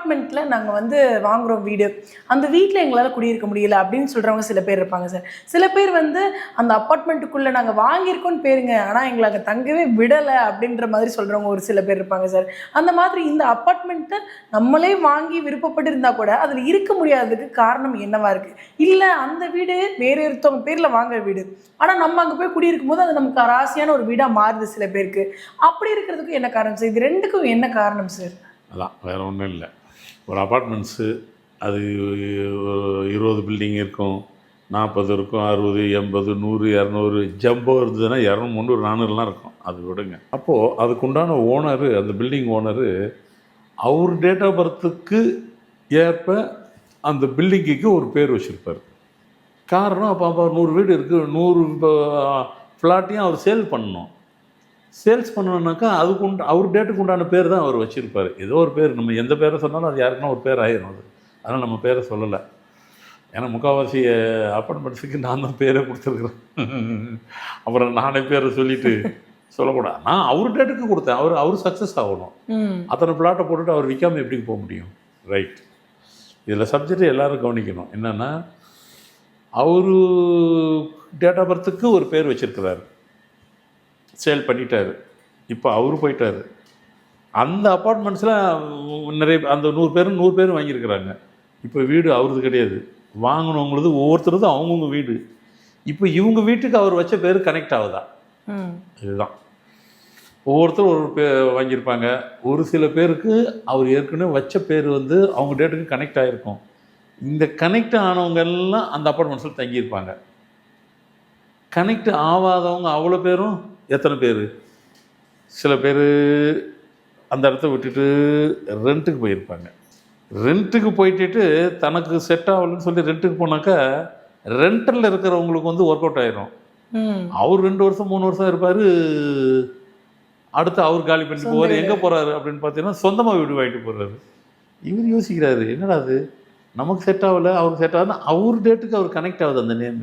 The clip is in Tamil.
அப்பார்ட்மெண்ட்டில் நாங்கள் வந்து வாங்குகிறோம் வீடு. அந்த வீட்டில் எங்களால் குடியிருக்க முடியல அப்படின்னு சொல்கிறவங்க சில பேர் இருப்பாங்க சார். சில பேர் வந்து அந்த அப்பார்ட்மெண்ட்டுக்குள்ளே நாங்கள் வாங்கியிருக்கோன்னு பேருங்க ஆனால் எங்களை அங்கே தங்கவே விடலை அப்படின்ற மாதிரி சொல்கிறவங்க ஒரு சில பேர் இருப்பாங்க சார். அந்த மாதிரி இந்த அப்பார்ட்மெண்ட்டை நம்மளே வாங்கி விருப்பப்பட்டு இருந்தால் கூட அதில் இருக்க முடியாததுக்கு காரணம் என்னவா இருக்குது இல்லை அந்த வீடு வேறு ஒருத்தவங்க பேரில் வாங்குற வீடு. ஆனால் நம்ம அங்கே போய் குடியிருக்கும் போது அது நமக்கு ராசியான ஒரு வீடாக மாறுது சில பேருக்கு. அப்படி இருக்கிறதுக்கு என்ன காரணம் சார்? இது ரெண்டுக்கும் என்ன காரணம் சார்? அதான் வேற ஒன்றும் இல்லை. ஒரு அப்பார்ட்மெண்ட்ஸு அது இருபது பில்டிங் இருக்கும் நாற்பது இருக்கும் அறுபது எண்பது நூறு இரநூறு ஜம்போ இருந்ததுன்னா இரநூறு முந்நூறு நானூறுலாம் இருக்கும். அது விடுங்க. அப்போது அதுக்குண்டான ஓனரு அந்த பில்டிங் ஓனரு அவர் டேட் ஆஃப் பர்த்துக்கு ஏற்ப அந்த பில்டிங்குக்கு ஒரு பேர் வச்சுருப்பார். காரணம் அப்போ அப்போ நூறு வீடு இருக்குது நூறு ஃப்ளாட்டையும் அவர் சேல் பண்ணணும். சேல்ஸ் பண்ணணுன்னாக்கா அதுக்கு உண்டு அவர் டேட்டுக்கு உண்டான பேர் தான் அவர் வச்சுருப்பார். ஏதோ ஒரு பேர் நம்ம எந்த பேரை சொன்னாலும் அது யாருக்குன்னா ஒரு பேர் ஆயிரும் அது. அதனால் நம்ம பேரை சொல்லலை. ஏன்னா முக்கால்வாசி அப்பார்ட்மெண்ட்ஸுக்கு நான் தான் பேரே கொடுத்துருக்குறேன். அப்புறம் நானே பேரை சொல்லிட்டு சொல்லக்கூடாது. நான் அவர் டேட்டுக்கு கொடுத்தேன். அவர் அவர் சக்ஸஸ் ஆகணும். அத்தனை பிளாட்டை போட்டுட்டு அவர் விற்காம எப்படி போக முடியும்? ரைட் இதில் சப்ஜெக்ட் எல்லாரும் கவனிக்கணும். என்னென்னா அவரு டேட் ஆஃப் பர்த்துக்கு ஒரு பேர் வச்சிருக்கிறாரு. சேல் பண்ணிட்டாரு. இப்போ அவரு போயிட்டாரு. அந்த அப்பார்ட்மெண்ட்ஸில் நிறைய அந்த நூறு பேரும் நூறு பேரும் வாங்கியிருக்கிறாங்க. இப்போ வீடு அவரது கிடையாது. வாங்கினவங்களது ஒவ்வொருத்தரது அவங்கவுங்க வீடு. இப்போ இவங்க வீட்டுக்கு அவர் வச்ச பேர் கனெக்ட் ஆகுதா? இதுதான். ஒவ்வொருத்தரும் ஒரு பே வாங்கியிருப்பாங்க. ஒரு சில பேருக்கு அவர் ஏற்கனவே வச்ச பேர் வந்து அவங்க டேட்டுக்கு கனெக்ட் ஆகிருக்கும் இந்த கனெக்ட் ஆனவங்க எல்லாம் அந்த அப்பார்ட்மெண்ட்ஸில் தங்கியிருப்பாங்க. கனெக்ட் ஆகாதவங்க அவ்வளோ பேரும் எத்தனை பேர்? சில பேர் அந்த இடத்த விட்டுட்டு ரெண்ட்டுக்கு போயிருப்பாங்க. ரெண்ட்டுக்கு போயிட்டு தனக்கு செட் ஆகலைன்னு சொல்லி ரெண்ட்டுக்கு போனாக்கா ரெண்டரில் இருக்கிறவங்களுக்கு வந்து ஒர்க் அவுட் ஆயிரும். அவர் ரெண்டு வருஷம் மூணு வருஷம் இருப்பார். அடுத்து அவர் காலி பண்ணிட்டு போவார். எங்கே போகிறாரு அப்படின்னு பார்த்தீங்கன்னா சொந்தமாக வீடு வாங்கிட்டு போகிறாரு இவர் யோசிக்கிறாரு என்னடா அது? நமக்கு செட் ஆகல அவருக்கு செட் ஆகுதுன்னா அவர் டேட்டுக்கு அவர் கனெக்ட் ஆகுது அந்த நேம்